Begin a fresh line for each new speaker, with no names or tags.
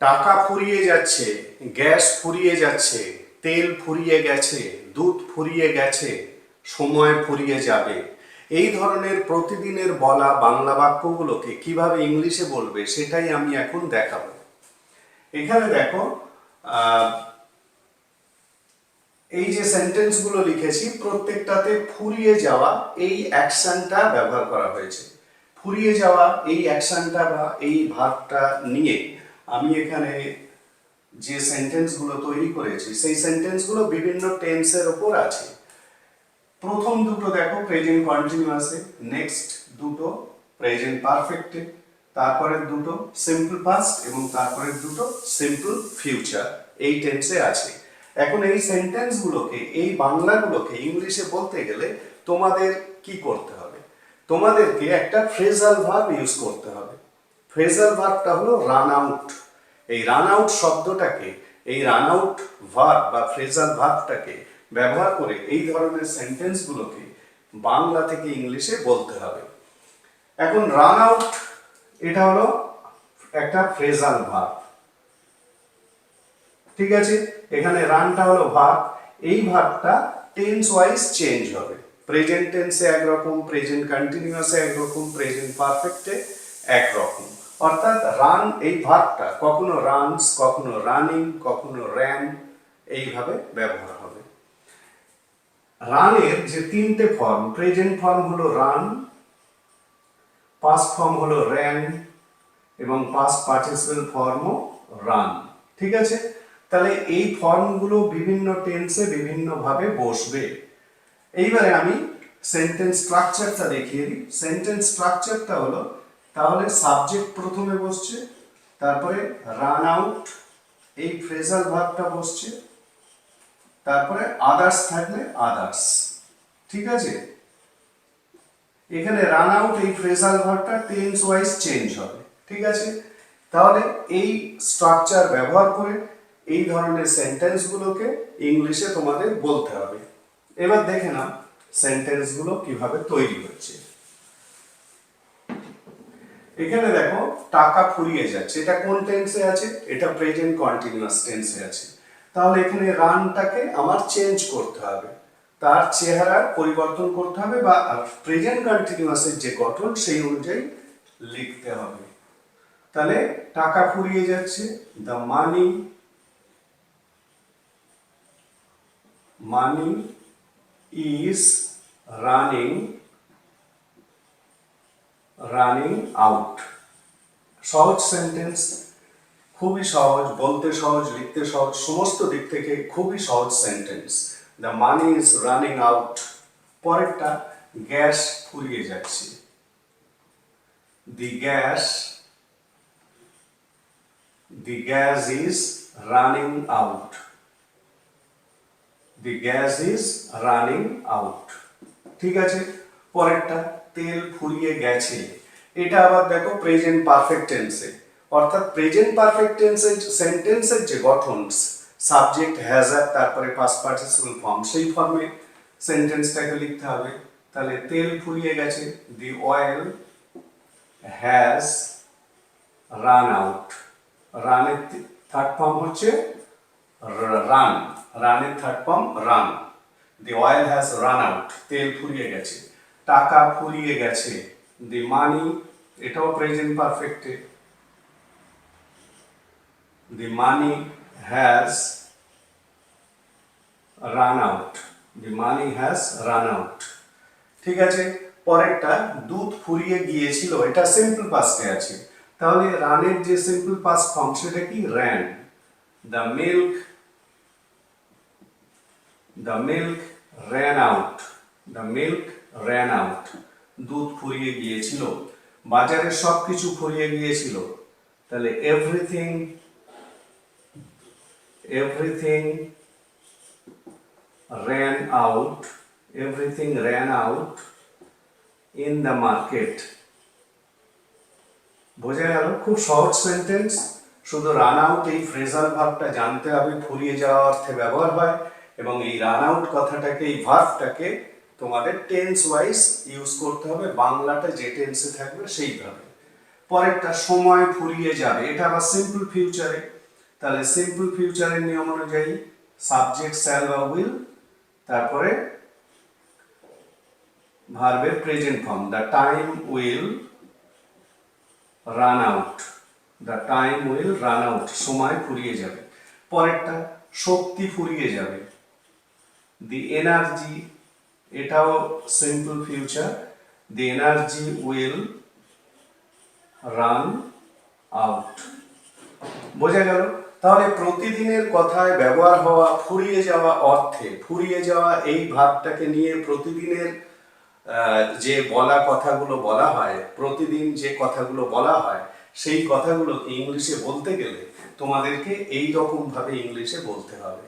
টাকা ফুরিয়ে যাচ্ছে, গ্যাস ফুরিয়ে যাচ্ছে, তেল ফুরিয়ে গেছে, দুধ ফুরিয়ে গেছে, সময় ফুরিয়ে যাবে। এই ধরনের প্রতিদিনের বলা বাংলা বাক্যগুলোকে কীভাবে ইংলিশে বলবে সেটাই আমি এখন দেখাবো। এখানে দেখো এই যে সেন্টেন্সগুলো লিখেছি, প্রত্যেকটাতে ফুরিয়ে যাওয়া এই অ্যাকশনটা ব্যবহার করা হয়েছে। ফুরিয়ে যাওয়া এই অ্যাকশনটা বা এই ভাবটা নিয়ে আমি এখানে যে সেন্টেন্সগুলো তৈরি করেছি, সেই সেন্টেন্সগুলো বিভিন্ন টেন্সের ওপর আছে। প্রথম দুটো দেখো প্রেজেন্ট কন্টিনিউয়াসে নেক্সট দুটো প্রেজেন্ট পারফেক্টে তারপরের দুটো সিম্পল পাস্ট এবং তারপরের দুটো সিম্পল ফিউচার এই টেন্সে আছে। এখন এই সেন্টেন্সগুলোকে এই বাংলাগুলোকে ইংলিশে বলতে গেলে তোমাদের কি করতে হবে? তোমাদেরকে একটা ফ্রেজাল ভার্ব ইউজ করতে হবে। ফ্রেজাল ভার্বটা হলো রান আউট। এই রান আউট শব্দটাকে, এই রান আউট ভার্ব বা ফ্রেজাল ভার্বটাকে ব্যবহার করে এই ধরনের সেন্টেন্সগুলোকে বাংলা থেকে ইংলিশে বলতে হবে। এখন রান আউট, এটা হলো একটা ফ্রেজাল ভার্ব। ঠিক আছে? এখানে রানটা হলো ভার্ব। এই ভার্বটা টেন্স ওয়াইজ চেঞ্জ হবে। প্রেজেন্ট টেন্সে একরকম, প্রেজেন্ট কন্টিনিউয়াসে একরকম, প্রেজেন্ট পারফেক্টে একরকম। অর্থাৎ রান এই ভার্বটা কখনো রানস কখনো রানিং কখনো র্যান এইভাবে ব্যবহার হবে। রানের যে তিনটে ফর্ম প্রেজেন্ট ফর্ম হলো রান পাস্ট ফর্ম হলো র্যান এবং পাস্ট পার্টিসিপেল ফর্মও রান ঠিক আছে? তাহলে এই ফর্মগুলো বিভিন্ন টেন্সে বিভিন্নভাবে বসবে। এইবারে আমি সেন্টেন্স স্ট্রাকচারটা দেখিয়ে দিই। সেন্টেন্স স্ট্রাকচারটা হলো তাহলে সাবজেক্ট প্রথমে বসছে, তারপরে রান আউট এই ফ্রেজাল ভাবটা বসছে, তারপরে আদার্স থাকলে আদার্স ঠিক আছে? এখানে রান আউট এই ফ্রেজাল ভার্বটা টেন্স ওয়াইজ চেঞ্জ হবে, ঠিক আছে? তাহলে এই স্ট্রাকচার ব্যবহার করে এই ধরনের সেন্টেন্সগুলোকে ইংলিশে তোমাদের বলতে হবে। এবার দেখে নাও সেন্টেন্সগুলো কীভাবে তৈরি হচ্ছে। এখানে দেখো, টাকা ফুরিয়ে যাচ্ছে। এটা কোন টেন্সে আছে? এটা প্রেজেন্ট কন্টিনিউয়াস টেন্সে আছে। তাহলে এখানে রানটাকে আমার চেঞ্জ করতে হবে। তার চেহারার পরিবর্তন করতে হবে বা প্রেজেন্ট কন্টিনিউয়াসের যে গঠন, সেই অনুযায়ী লিখতে হবে। তাহলে টাকা ফুরিয়ে যাচ্ছে। The money money is running running out সহজ সেন্টেন্স খুবই সহজ, বলতে সহজ, লিখতে সহজ, সমস্ত দিক থেকে খুবই সহজ sentence the money is running out পরেরটা গ্যাস ফুরিয়ে যাচ্ছে। The gas the gas is running out the gas is running out ঠিক আছে? পরেরটা তেল ফুরিয়ে গেছে। এটা আবার দেখো প্রেজেন্ট পারফেক্ট টেন্সে অর্থাৎ প্রেজেন্ট পারফেক্ট টেন্সের সেন্টেন্সের যে গঠন সাবজেক্ট হ্যাজার তারপরে পাস্ট পার্টিসিপাল ফর্ম সেই ফর্মে সেন্টেন্সটাকে লিখতে হবে। তাহলে তেল ফুরিয়ে গেছে the oil has run out রানের থার্ড ফর্ম হচ্ছে রান রানের third form run the oil has run out তেল ফুরিয়ে গেছে। টাকা ফুরিয়ে গেছে। দি মানি এটাও present পারফেক্টে the money has run out the money has run out ঠিক আছে? পরেরটা, দুধ ফুরিয়ে গিয়েছিল, এটা সিম্পল পাস্টে আছে। তাহলে রানের যে সিম্পল পাস্ট ফর্ম সেটা কি? Ran the milk the milk ran out the milk ran out দুধ ফুরিয়ে গিয়েছিল। বাজারে সব কিছু ফুরিয়ে গিয়েছিল। তাহলে everything everything ran out, everything ran out in the market. বোঝা গেল? খুব সহজ সেন্টেন্স শুধু রান আউট এই ফ্রেজাল ভাবটা জানতে হবে, ফুরিয়ে যাওয়া অর্থে ব্যবহার হয় এবং এই রান আউট কথাটাকে, এই ভার্বটাকে তোমাদের টেন্স ওয়াইজ ইউজ করতে হবে বাংলাটা যে টেন্সে থাকবে সেইভাবে। পরেরটা সময় ফুরিয়ে যাবে, এটা আবার সিম্পল ফিউচারে তাহলে সিম্পল ফিউচারের নিয়ম অনুযায়ী সাবজেক্ট স্যাল বা উইল তারপরে ভার্বের present form the time will run out the time will run out সময় ফুরিয়ে যাবে। পরেরটা শক্তি ফুরিয়ে যাবে। দি এনার্জি এটাও simple future the energy will run out বোঝা গেল? তাহলে প্রতিদিনের কথায় ব্যবহার হওয়া, ফুরিয়ে যাওয়া অর্থে, ফুরিয়ে যাওয়া এই ভাবটাকে নিয়ে প্রতিদিনের যে বলা কথাগুলো বলা হয়, প্রতিদিন যে কথাগুলো বলা হয়, সেই কথাগুলোকে ইংলিশে বলতে গেলে তোমাদেরকে এই রকম ভাবে ইংলিশে বলতে হবে।